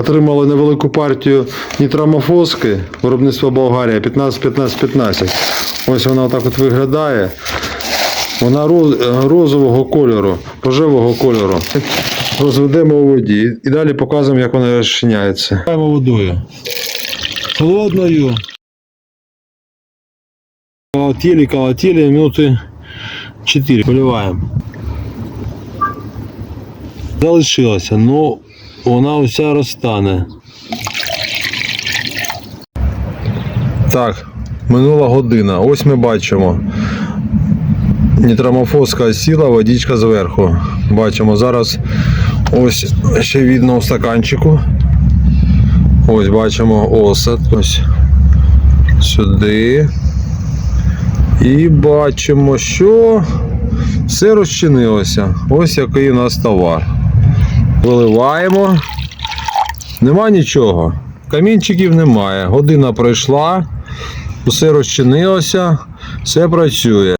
Отримали невелику партію нітрамофоски виробництва Болгарія 15-15-15. Ось вона отак от виглядає. Вона роз- розового кольору, рожевого кольору. Розведемо у воді і далі показуємо, як вона розчиняється. водою. Холодною. Колотили, колотили, минути 4 поливаємо. Залишилася, ну вона уся розтане. Так, минула година. Ось ми бачимо. Нітрамофоска сіла, водичка зверху. Бачимо зараз ось ще видно у стаканчику. Ось бачимо осад. Ось сюди. І бачимо, що все розчинилося. Ось який у нас товар. Виливаємо. Нема нічого. Камінчиків немає. Година пройшла, все розчинилося, все працює.